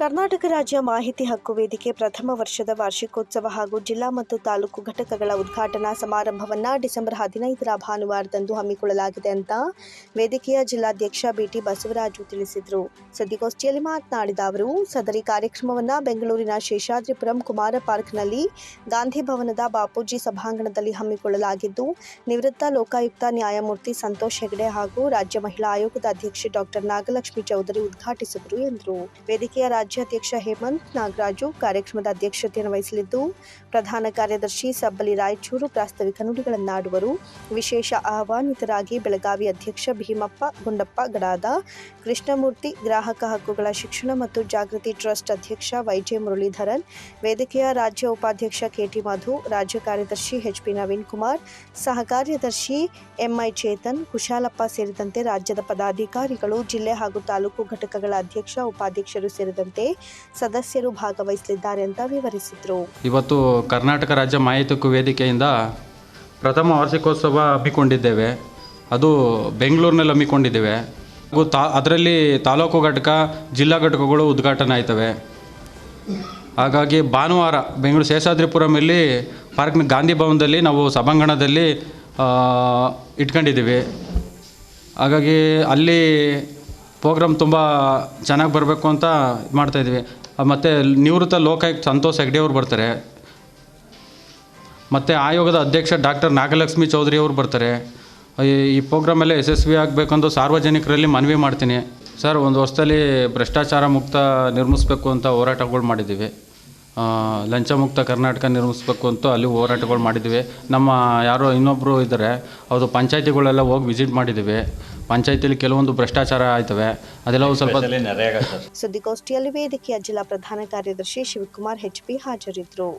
ಕರ್ನಾಟಕ ರಾಜ್ಯ ಮಾಹಿತಿ ಹಕ್ಕು ವೇದಿಕೆ ಪ್ರಥಮ ವರ್ಷದ ವಾರ್ಷಿಕೋತ್ಸವ ಹಾಗೂ ಜಿಲ್ಲಾ ಮತ್ತು ತಾಲೂಕು ಘಟಕಗಳ ಉದ್ಘಾಟನಾ ಸಮಾರಂಭವನ್ನು ಡಿಸೆಂಬರ್ ಹದಿನೈದರ ಭಾನುವಾರದಂದು ಹಮ್ಮಿಕೊಳ್ಳಲಾಗಿದೆ ಅಂತ ವೇದಿಕೆಯ ಜಿಲ್ಲಾಧ್ಯಕ್ಷ ಬಿಟಿ ಬಸವರಾಜು ತಿಳಿಸಿದರು. ಸುದ್ದಿಗೋಷ್ಠಿಯಲ್ಲಿ ಮಾತನಾಡಿದ ಅವರು, ಸದರಿ ಕಾರ್ಯಕ್ರಮವನ್ನು ಬೆಂಗಳೂರಿನ ಶೇಷಾದ್ರಿಪುರಂ ಕುಮಾರ ಪಾರ್ಕ್ನಲ್ಲಿ ಗಾಂಧಿ ಭವನದ ಬಾಪೂಜಿ ಸಭಾಂಗಣದಲ್ಲಿ ಹಮ್ಮಿಕೊಳ್ಳಲಾಗಿದ್ದು, ನಿವೃತ್ತ ಲೋಕಾಯುಕ್ತ ನ್ಯಾಯಮೂರ್ತಿ ಸಂತೋಷ್ ಹೆಗಡೆ ಹಾಗೂ ರಾಜ್ಯ ಮಹಿಳಾ ಆಯೋಗದ ಅಧ್ಯಕ್ಷೆ ಡಾಕ್ಟರ್ ನಾಗಲಕ್ಷ್ಮಿ ಚೌಧರಿ ಉದ್ಘಾಟಿಸಿದರು ಎಂದರು. ವೇದಿಕೆಯ ರಾಜ್ಯಾಧ್ಯಕ್ಷ ಹೇಮಂತ್ ನಾಗರಾಜು ಕಾರ್ಯಕ್ರಮದ ಅಧ್ಯಕ್ಷತೆಯನ್ನು ವಹಿಸಲಿದ್ದು ಪ್ರಧಾನ ಕಾರ್ಯದರ್ಶಿ ಸಬ್ಬಲಿ ರಾಯಚೂರು ಪ್ರಾಸ್ತಾವಿಕ ನುಡಿಗಳನ್ನಾಡುವರು. ವಿಶೇಷ ಆಹ್ವಾನಿತರಾಗಿ ಬೆಳಗಾವಿ ಅಧ್ಯಕ್ಷ ಭೀಮಪ್ಪ, ಗುಂಡಪ್ಪ, ಗಡಾದ, ಕೃಷ್ಣಮೂರ್ತಿ, ಗ್ರಾಹಕ ಹಕ್ಕುಗಳ ಶಿಕ್ಷಣ ಮತ್ತು ಜಾಗೃತಿ ಟ್ರಸ್ಟ್ ಅಧ್ಯಕ್ಷ ವೈಜೆ ಮುರಳೀಧರನ್, ವೇದಿಕೆಯ ರಾಜ್ಯ ಉಪಾಧ್ಯಕ್ಷ ಕೆಟಿ ಮಧು, ರಾಜ್ಯ ಕಾರ್ಯದರ್ಶಿ ಎಚ್ಪಿ ನವೀನ್ ಕುಮಾರ್ ಸಹ ಕಾರ್ಯದರ್ಶಿ ಎಂಐ ಚೇತನ್, ಕುಶಾಲಪ್ಪ ಸೇರಿದಂತೆ ರಾಜ್ಯದ ಪದಾಧಿಕಾರಿಗಳು, ಜಿಲ್ಲೆ ಹಾಗೂ ತಾಲೂಕು ಘಟಕಗಳ ಅಧ್ಯಕ್ಷ, ಉಪಾಧ್ಯಕ್ಷರು ಸೇರಿದಂತೆ ಸದಸ್ಯರು ಭಾಗವಹಿಸಲಿದ್ದಾರೆ ಅಂತ ವಿವರಿಸಿದರು. ಇವತ್ತು ಕರ್ನಾಟಕ ರಾಜ್ಯ ಮಾಹಿತಿ ವೇದಿಕೆಯಿಂದ ಪ್ರಥಮ ವಾರ್ಷಿಕೋತ್ಸವ ಹಮ್ಮಿಕೊಂಡಿದ್ದೇವೆ. ಅದು ಬೆಂಗಳೂರಿನಲ್ಲಿ ಹಮ್ಮಿಕೊಂಡಿದ್ದೇವೆ. ಹಾಗೂ ತಾ, ಅದರಲ್ಲಿ ತಾಲೂಕು ಘಟಕ, ಜಿಲ್ಲಾ ಘಟಕಗಳು ಉದ್ಘಾಟನೆ ಆಯ್ತವೆ. ಹಾಗಾಗಿ ಭಾನುವಾರ ಬೆಂಗಳೂರು ಶೇಷಾದ್ರಿಪುರಮಲ್ಲಿ ಪಾರ್ಕ್ನ ಗಾಂಧಿ ಭವನದಲ್ಲಿ ನಾವು ಸಭಾಂಗಣದಲ್ಲಿ ಇಟ್ಕೊಂಡಿದ್ದೀವಿ. ಹಾಗಾಗಿ ಅಲ್ಲಿ ಪ್ರೋಗ್ರಾಮ್ ತುಂಬ ಚೆನ್ನಾಗಿ ಬರಬೇಕು ಅಂತ ಇದು ಮಾಡ್ತಾಯಿದ್ವಿ ಮತ್ತು ನಿವೃತ್ತ ಲೋಕಾಯುಕ್ತ ಸಂತೋಷ್ ಹೆಗ್ಡೆ ಅವರು ಬರ್ತಾರೆ. ಮತ್ತು ಆಯೋಗದ ಅಧ್ಯಕ್ಷ ಡಾಕ್ಟರ್ ನಾಗಲಕ್ಷ್ಮಿ ಚೌಧರಿ ಅವರು ಬರ್ತಾರೆ. ಈ- ಪ್ರೋಗ್ರಾಮಲ್ಲಿ ಯಶಸ್ವಿ ಆಗಬೇಕಂದು ಸಾರ್ವಜನಿಕರಲ್ಲಿ ಮನವಿ ಮಾಡ್ತೀನಿ. ಸರ್, ಒಂದು ವರ್ಷದಲ್ಲಿ ಭ್ರಷ್ಟಾಚಾರ ಮುಕ್ತ ನಿರ್ಮಿಸಬೇಕು ಅಂತ ಹೋರಾಟಗಳು ಮಾಡಿದ್ದೀವಿ. ಲಂಚ ಮುಕ್ತ ಕರ್ನಾಟಕ ನಿರ್ಮಿಸ್ಬೇಕು ಅಂತ ಅಲ್ಲಿ ಹೋರಾಟಗಳು ಮಾಡಿದ್ದೀವಿ. ನಮ್ಮ ಯಾರೋ ಇನ್ನೊಬ್ಬರು ಇದ್ದಾರೆ ಅದು ಪಂಚಾಯತಿಗಳೆಲ್ಲ ಹೋಗಿ ವಿಸಿಟ್ ಮಾಡಿದ್ದೀವಿ. ಪಂಚಾಯತಿಲಿ ಕೆಲವೊಂದು ಭ್ರಷ್ಟಾಚಾರ ಆಯ್ತವೆ ಅದೆಲ್ಲವೂ ಸ್ವಲ್ಪ ಸುದ್ದಿಗೋಷ್ಠಿಯಲ್ಲಿ ವೇದಿಕೆಯ ಜಿಲ್ಲಾ ಪ್ರಧಾನ ಕಾರ್ಯದರ್ಶಿ ಶಿವಕುಮಾರ್ ಎಚ್ಪಿ ಹಾಜರಿದ್ದರು